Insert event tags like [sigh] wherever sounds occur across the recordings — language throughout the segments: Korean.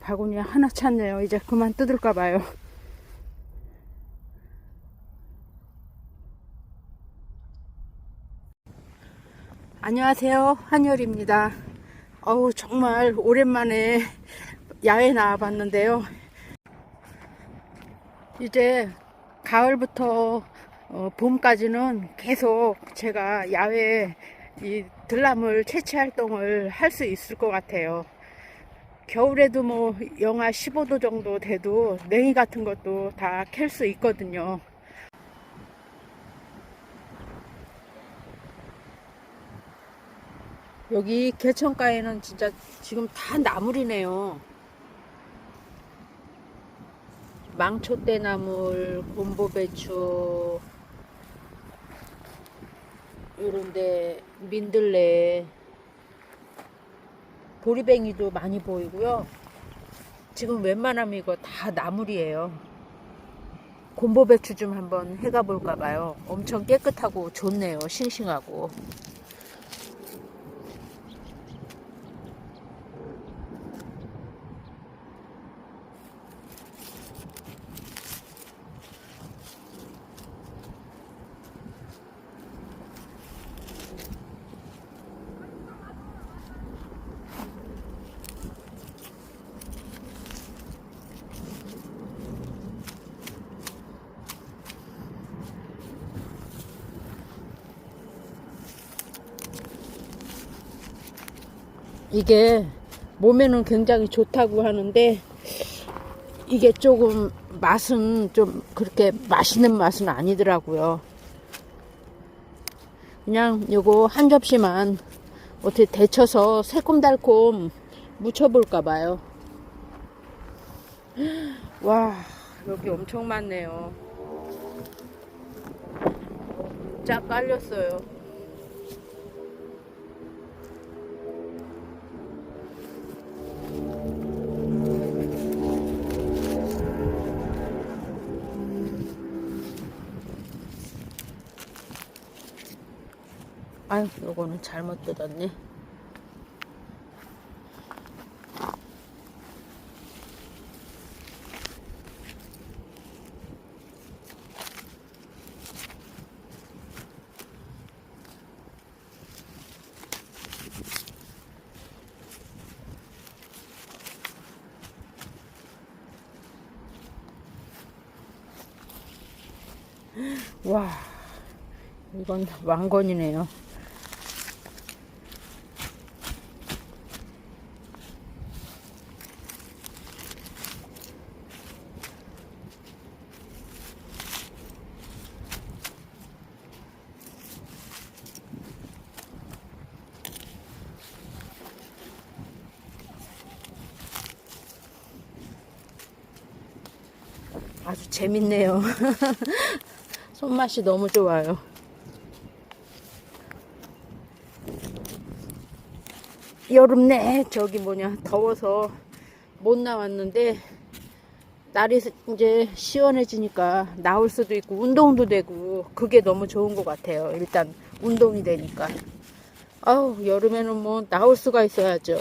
바구니 하나 찼네요. 이제 그만 뜯을까 봐요. 안녕하세요. 한열입니다. 어우, 정말 오랜만에 야외 나와봤는데요. 이제 가을부터 어, 봄까지는 계속 제가 야외 이 들나물 채취 활동을 할 수 있을 것 같아요. 겨울에도 뭐 영하 15도 정도 돼도 냉이 같은 것도 다 캘 수 있거든요. 여기 개천가에는 진짜 지금 다 나물이네요. 망초대 나물, 곰보배추, 요런데 민들레, 보리뱅이도 많이 보이고요. 지금 웬만하면 이거 다 나물이에요. 곰보배추 좀 한번 해가 볼까 봐요. 엄청 깨끗하고 좋네요. 싱싱하고. 이게 몸에는 굉장히 좋다고 하는데 이게 조금 맛은 좀 그렇게 맛있는 맛은 아니더라고요. 그냥 요거 한 접시만 어떻게 데쳐서 새콤달콤 무쳐볼까 봐요. [gasps] 와, 여기 엄청 많네요. 쫙 깔렸어요. 아유, 요거는 잘못 뜯었네. 와, 이건 왕건이네요. 아주 재밌네요. [laughs] 손맛이 너무 좋아요. 여름 내 저기 뭐냐 더워서 못 나왔는데 날이 이제 시원해지니까 나올 수도 있고 운동도 되고 그게 너무 좋은 것 같아요. 일단 운동이 되니까. 아우 여름에는 뭐 나올 수가 있어야죠.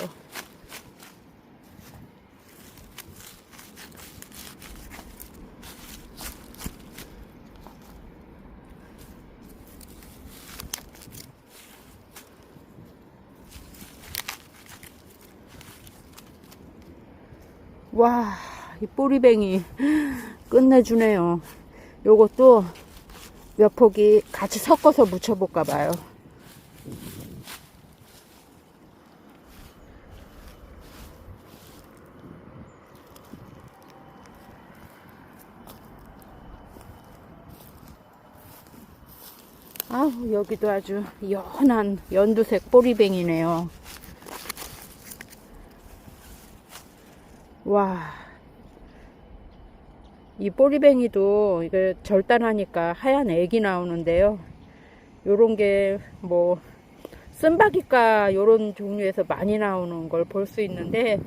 와, 이 꼬리뱅이 끝내주네요. 요것도 몇 포기 같이 섞어서 무쳐볼까 봐요. 아우, 여기도 아주 연한 연두색 꼬리뱅이네요. 와. 이 꼬리뱅이도 이게 절단하니까 하얀 액이 나오는데요. 요런 게 뭐 쓴바귀가 요런 종류에서 많이 나오는 걸 볼 수 있는데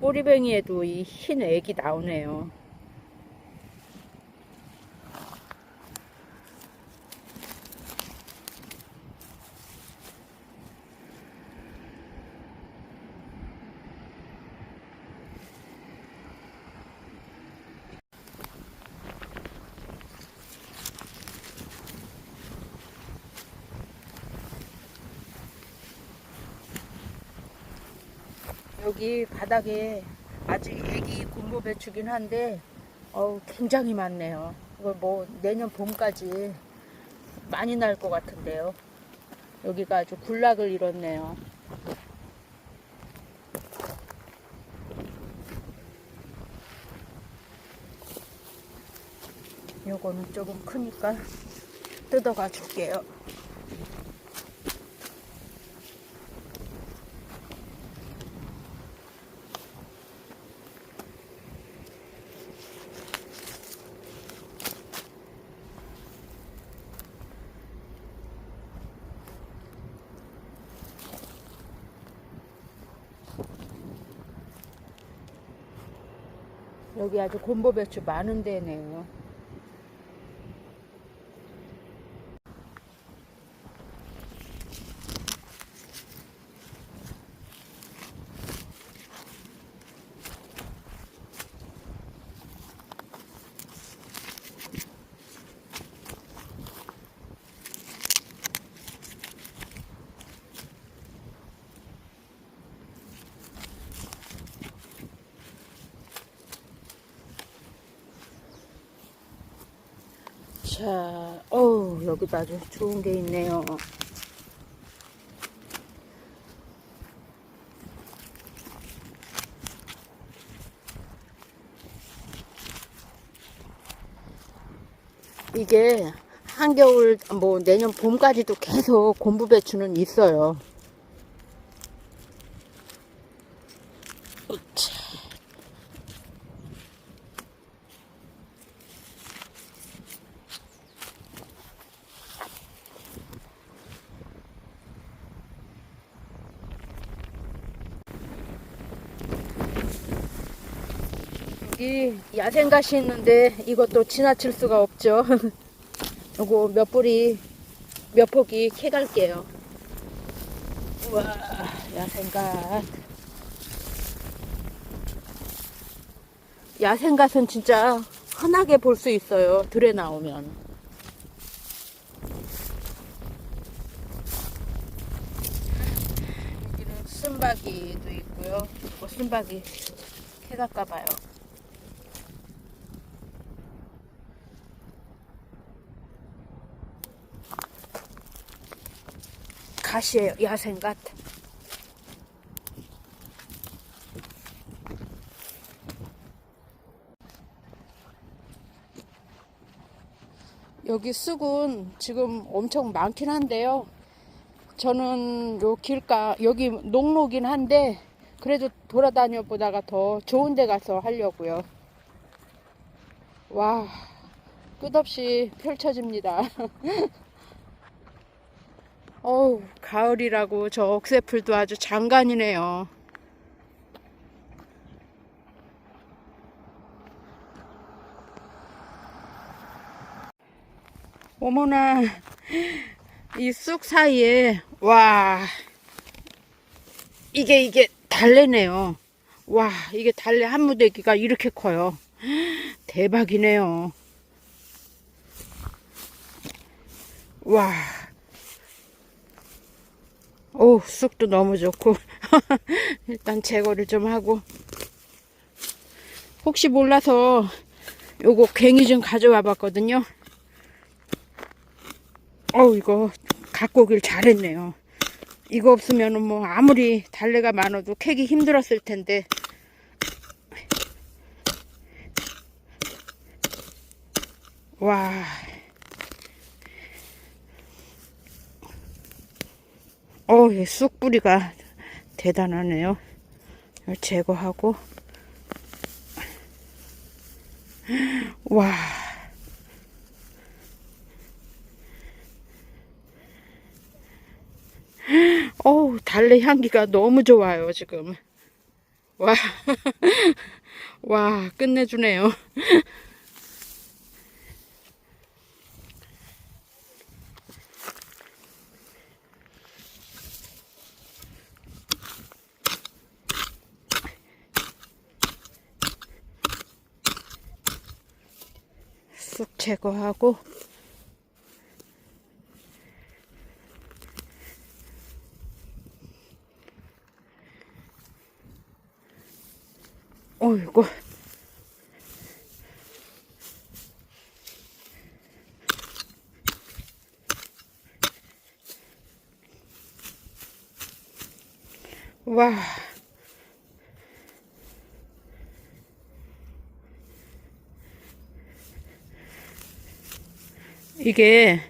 꼬리뱅이에도 이흰 액이 나오네요. 여기 바닥에 아직 애기 곰보 배추긴 한데 어우 굉장히 많네요. 이거 뭐 내년 봄까지 많이 날 것 같은데요. 여기가 아주 군락을 이뤘네요. 요거는 조금 크니까 뜯어가 줄게요. 여기 아주 곰보 배추 많은 데네요. 자, 어우, 여기도 아주 좋은 게 있네요. 이게 한겨울, 뭐 내년 봄까지도 계속 곰부 배추는 있어요. 여기 야생가시 있는데 이것도 지나칠 수가 없죠. [laughs] 요거 몇 뿌리 몇 포기 캐갈게요. 우와 야생갓. 야생갓은 진짜 흔하게 볼 수 있어요. 들에 나오면. 여기는 쓴바기도 있고요. 뭐 쓴바기 캐갈까 봐요. 갓이에요. 야생갓. 여기 쑥은 지금 엄청 많긴 한데요. 저는 요 길가 여기 농로긴 한데 그래도 돌아다녀 보다가 더 좋은 데 가서 하려고요. 와 끝없이 펼쳐집니다. [laughs] 어우, 가을이라고 저 억새풀도 아주 장관이네요. 어머나, 이 쑥 사이에, 와, 이게, 이게 달래네요. 와, 이게 달래 한 무대기가 이렇게 커요. 대박이네요. 와. 오, 쑥도 너무 좋고. [laughs] 일단 제거를 좀 하고. 혹시 몰라서 요거 괭이 좀 가져와 봤거든요. 어우, 이거 갖고 오길 잘했네요. 이거 없으면은 뭐 아무리 달래가 많아도 캐기 힘들었을 텐데. 와. 어, 이 쑥뿌리가 대단하네요. 이걸 제거하고. 와. 어우, 달래 향기가 너무 좋아요, 지금. 와. [laughs] 와, 끝내주네요. 쑥 제거하고 아이고. 와. 이게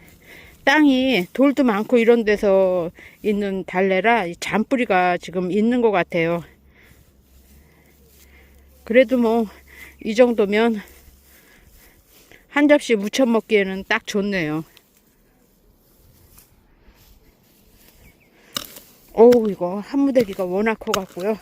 땅이 돌도 많고 이런 데서 있는 달래라 이 잔뿌리가 지금 있는 것 같아요. 그래도 뭐 이 정도면 한 접시 무쳐 먹기에는 딱 좋네요. 어우 이거 한 무대기가 워낙 커갖고요.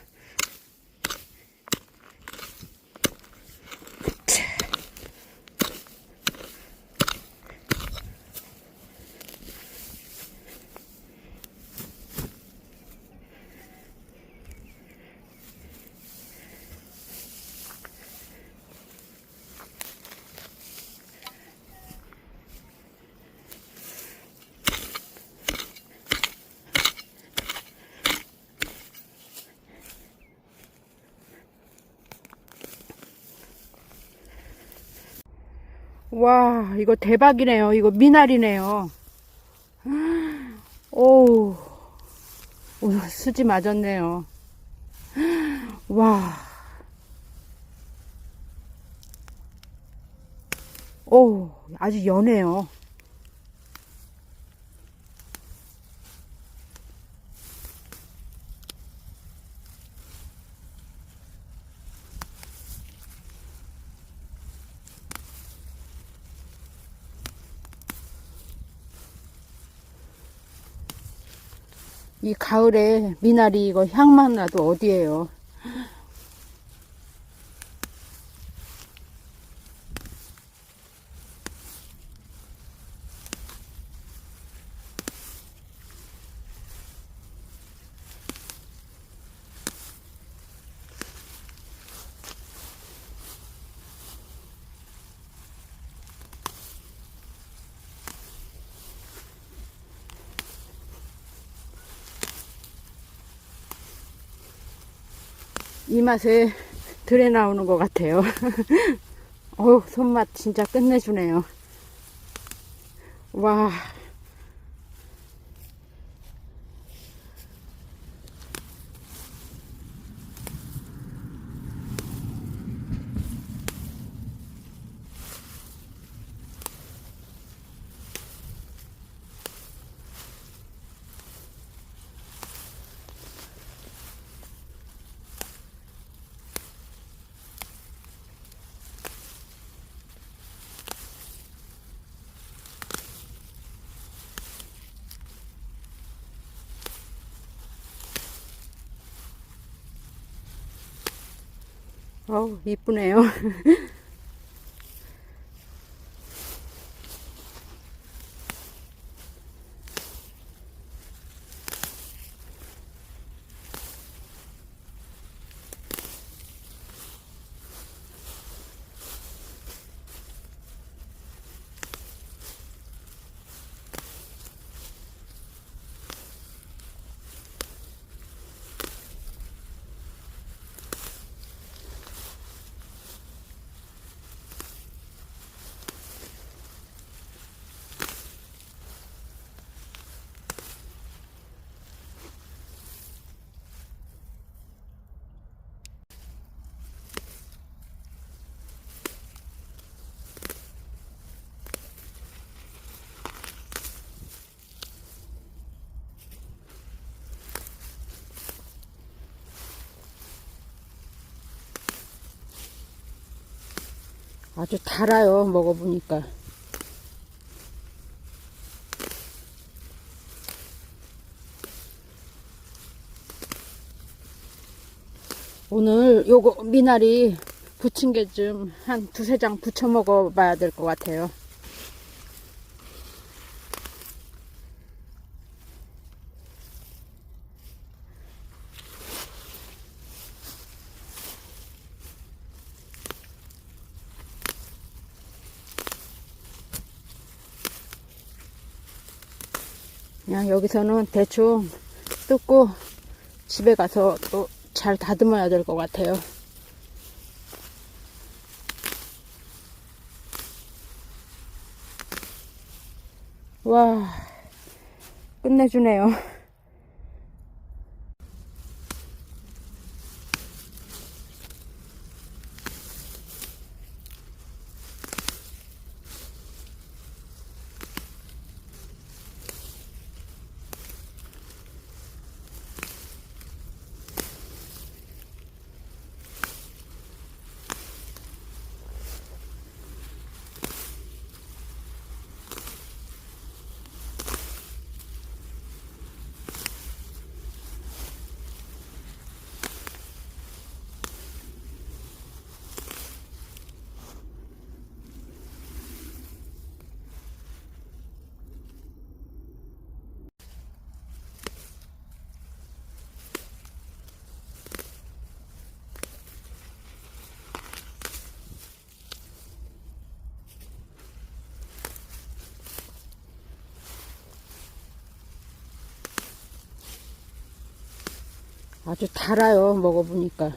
와, 이거 대박이네요. 이거 미나리네요. 오우, 오, 수지 맞았네요. 와. 오, 아주 연해요. 이 가을에 미나리 이거 향만 나도 어디에요. 이 맛에 들에 나오는 것 같아요. [laughs] 어우, 손맛 진짜 끝내주네요. 와. 이쁘네요. [laughs] 아주 달아요, 먹어보니까. 오늘 요거 미나리 게좀한 두세 장 부쳐 먹어 봐야 될 것 같아요. 여기서는 대충 뜯고 집에 가서 또 잘 다듬어야 될 것 같아요. 와, 끝내주네요. 아주 달아요, 먹어보니까.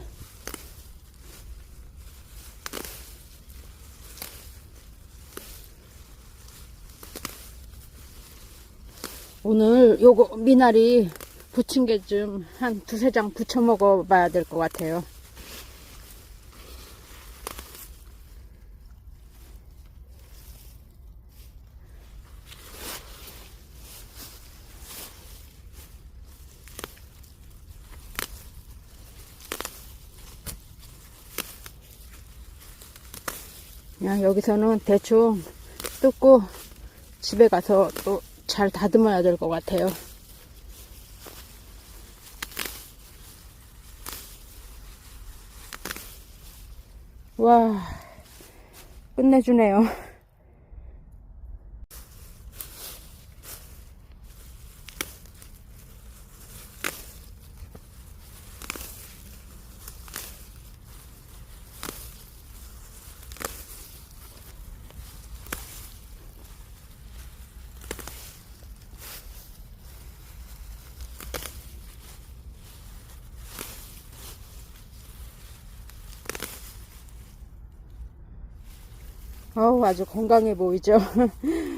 오늘 요거 미나리 게좀한 두세 장 부쳐 먹어 봐야 될 것 같아요. 그냥 여기서는 대충 뜯고 집에 가서 또 잘 다듬어야 될 것 같아요. 와, 끝내주네요. 어우, 아주 건강해 보이죠? [laughs]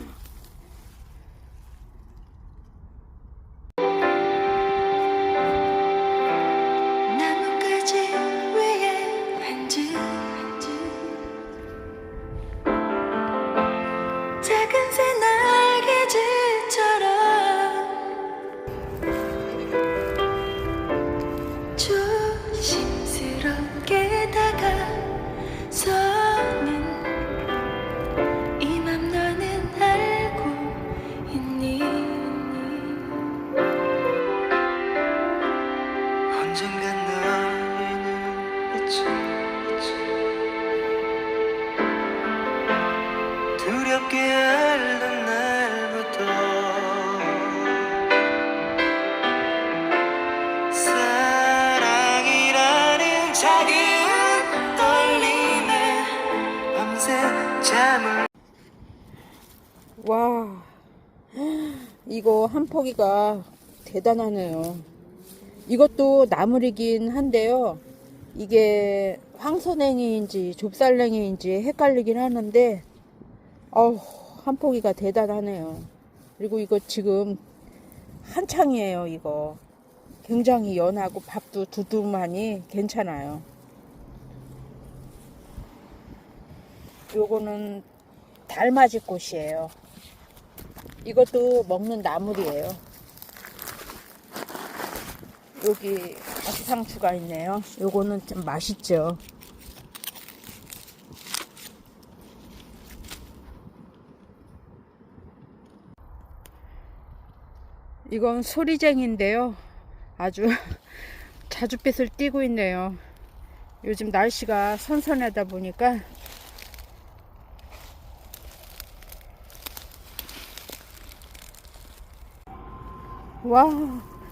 와, 이거 한 포기가 대단하네요. 이것도 나물이긴 한데요. 이게 황선행이인지 좁쌀냉이인지 헷갈리긴 하는데, 어우, 한 포기가 대단하네요. 그리고 이거 지금 한창이에요, 이거. 굉장히 연하고 밥도 두툼하니 괜찮아요. 요거는 달맞이 꽃이에요. 이것도 먹는 나물이에요. 여기 가시상추가 있네요. 요거는 좀 맛있죠. 이건 소리쟁인데요. 아주 [laughs] 자주빛을 띠고 있네요. 요즘 날씨가 선선하다 보니까 와,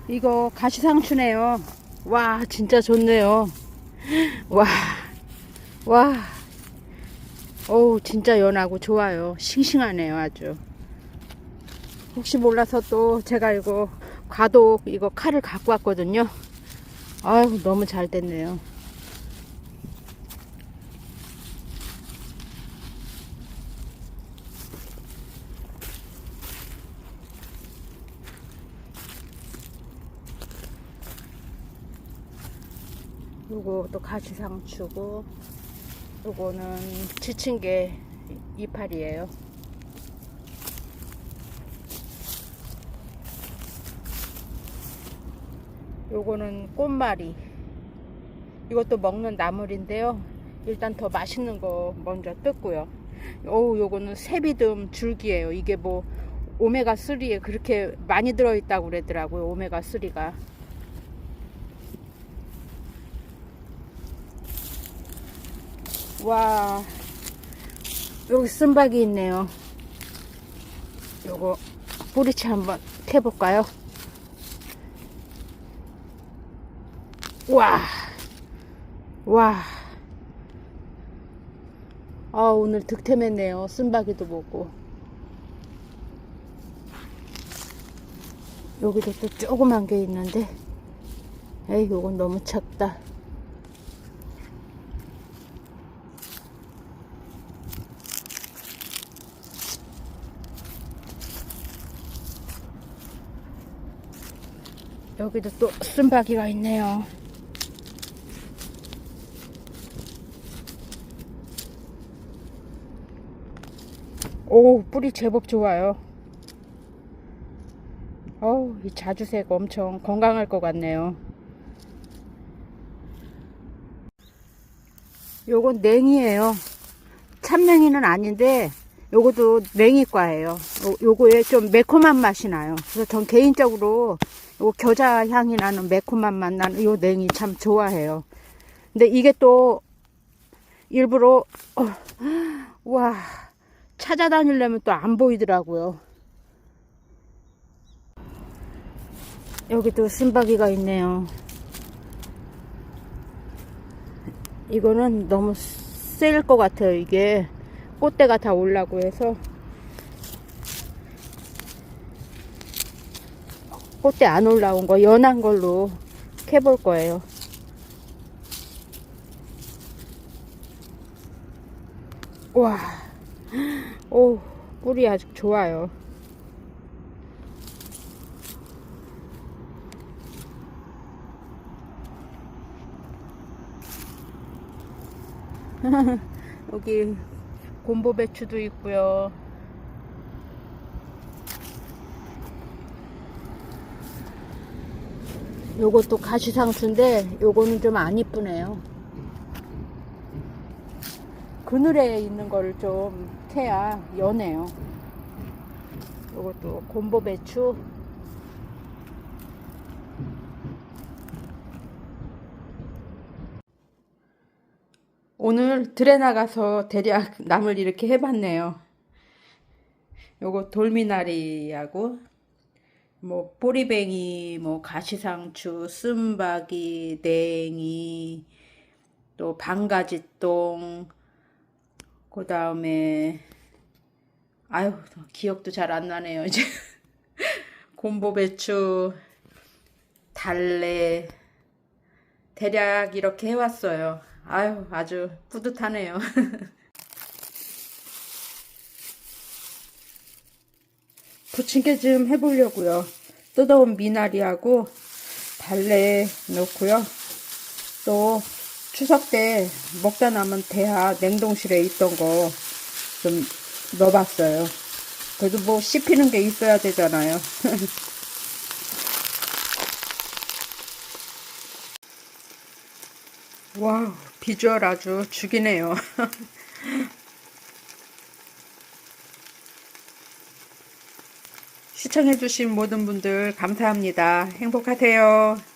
이거 가시상추네요. 와, 진짜 좋네요. 와, 와. 어우, 진짜 연하고 좋아요. 싱싱하네요, 아주. 혹시 몰라서 또 제가 이거 과독 이거 칼을 갖고 왔거든요. 아유, 너무 잘 됐네요. 또 가시상추고 요거는 지친게 이파리예요. 요거는 꽃말이. 이것도 먹는 나물인데요. 일단 더 맛있는 거 먼저 뜯고요. 어우, 요거는 세비듬 줄기예요. 이게 뭐 오메가 3에 그렇게 많이 들어있다고 그러더라고요. 오메가 3가. 와, 여기 쓴박이 있네요. 요거 뿌리채 한번 캐볼까요? 와, 와. 아, 오늘 득템했네요. 쓴박이도 보고. 여기도 또 조그만 게 있는데. 에이, 요건 너무 작다. 여기도 또 쓴박이가 있네요. 오, 뿌리 제법 좋아요. 어우, 이 자주색 엄청 건강할 것 같네요. 요건 냉이에요. 참냉이는 아닌데, 요것도 냉이과예요. 요, 요거에 좀 매콤한 맛이 나요. 그래서 전 개인적으로 요 겨자 향이 나는 매콤한 맛 나는 요 냉이 참 좋아해요. 근데 이게 또 일부러, 어, 와, 찾아다니려면 또 안 보이더라고요. 여기도 쓴바귀가 있네요. 이거는 너무 셀것 같아요. 이게 꽃대가 다 올라고 해서 꽃대 안 올라온 거 연한 걸로 캐볼 거예요. 와, 오, 꿀이 아주 좋아요. [laughs] 여기 곰보 배추도 있고요. 요것도 가시상추인데 요거는 좀 안 이쁘네요. 그늘에 있는 거를 좀 캐야 연해요. 요것도 곰보 배추. 오늘 들에 나가서 대략 나물 이렇게 해봤네요. 요거 돌미나리하고 뭐 보리뱅이, 뭐 가시상추, 쓴바기, 냉이, 또 방가지똥, 그 다음에 아유 기억도 잘 안 나네요 이제 [laughs] 곰보배추, 달래 대략 이렇게 해왔어요. 아유 아주 뿌듯하네요. [laughs] 부침개 좀 해보려고요. 뜯어온 미나리하고 달래 넣고요. 또 추석 때 먹다 남은 대하 냉동실에 있던 거 좀 넣어봤어요. 그래도 뭐 씹히는 게 있어야 되잖아요. [laughs] 와우, 비주얼 아주 죽이네요. [laughs] 시청해주신 모든 분들 감사합니다. 행복하세요.